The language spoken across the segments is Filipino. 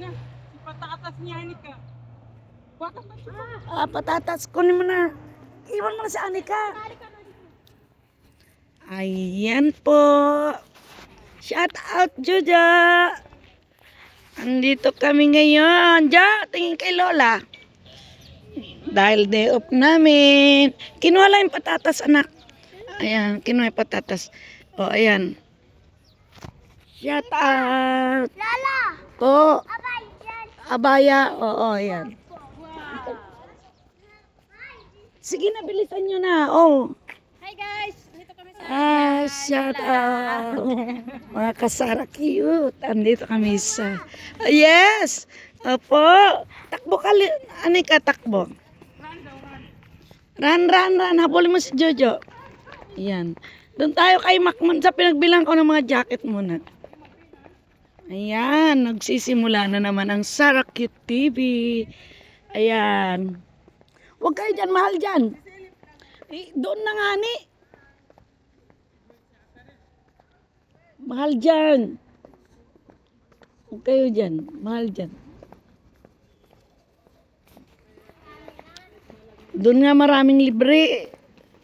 Na, ipataatas niya ni ka. Bakit ba siya? Ah, patatas. Kunin mo na. Iwan mo na sa Anika. Ayan po. Shout out, Juja. Andito kami ngayon. Ja, tingin kay Lola. Dahil day off namin. Kinuha lang yung patatas, anak. Ayan, kinuha yung patatas. O, ayan. Shout out. Lala! Po. Abay! Abaya. Oo, ayan. Sige na, bilisan nyo na. Oh. Hi guys! Dito kami sa... Ah, shout out. Mga kasara cute. Andito kami sa... Ah, yes! Opo. Takbo ka. li- Ano ka takbo? Run, run, run. Habulin mo si Jojo. Ayan. Doon tayo kay Macmon sa pinagbilang ko ng mga jacket muna. Ayan. Nagsisimula na naman ang Sarah Cute TV. Ayan. Huwag kayo dyan. Mahal dyan. Eh, doon na nga ni. Mahal dyan. Huwag kayo dyan. Mahal dyan. Doon nga maraming libre.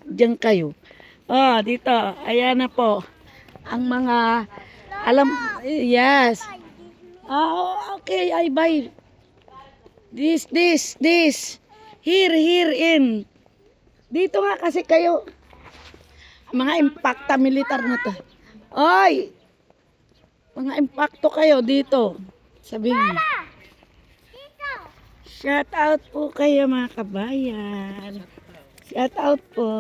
Diyan kayo. Ah, dito. Ayan na po. Ang mga, alam, yes. Ah, oh, okay. I buy. This, this, this. Here, here in. Dito nga kasi kayo. Mga impacta militar na to. Oy! Mga impacto kayo dito. Sabihin mo. Shout out po kayo mga kabayan. Shout out po.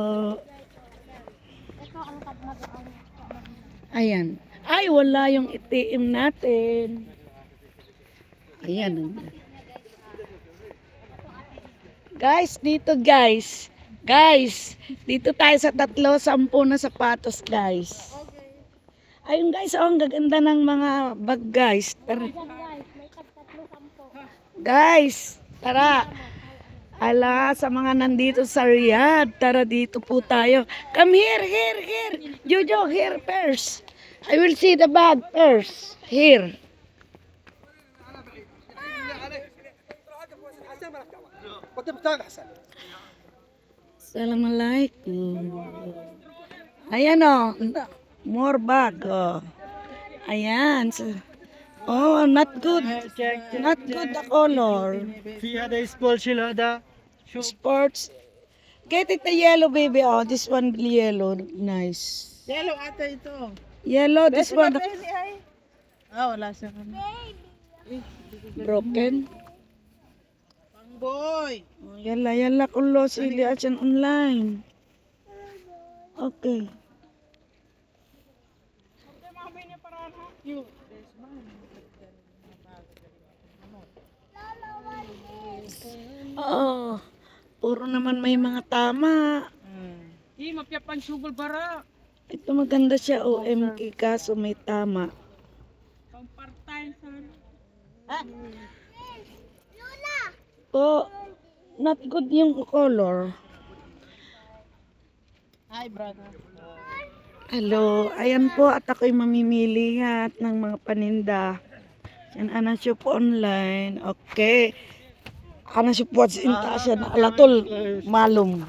Ayan. Ay, wala yung itim natin. Ayan. Guys, dito guys. Guys, dito tayo sa tatlo, sampu na sapatos guys. Ayun guys, oh, ang gaganda ng mga bag guys. Tara. Guys, tara. Ala, sa mga nandito sa Riyadh, tara dito po tayo. Come here, here, here. Jojo, here first. I will see the bad first here. Assalamualaikum. Ayan oh. o, more bag o. Oh. Ayan. Oh, not good. Not good the color. Fiha the sports sila da. Sports. Get it the yellow baby. Oh, this one yellow. Nice. Yellow ata ito. Yellow, this one. Ah, wala siya. broken. Pangboy. Oh, yalla, yalla kullo sili action online. Okay. Oh, puro naman may mga tama. Di, mapyapan sugol bara. Ito maganda siya, OMK, kaso may tama. Pang part-time sa... Po, not good yung color. Hi, brother. Hello, ayan po at ako'y mamimili at ng mga paninda. Yan ana shop online. Okay. Ana shop what's in siya na alatol malum.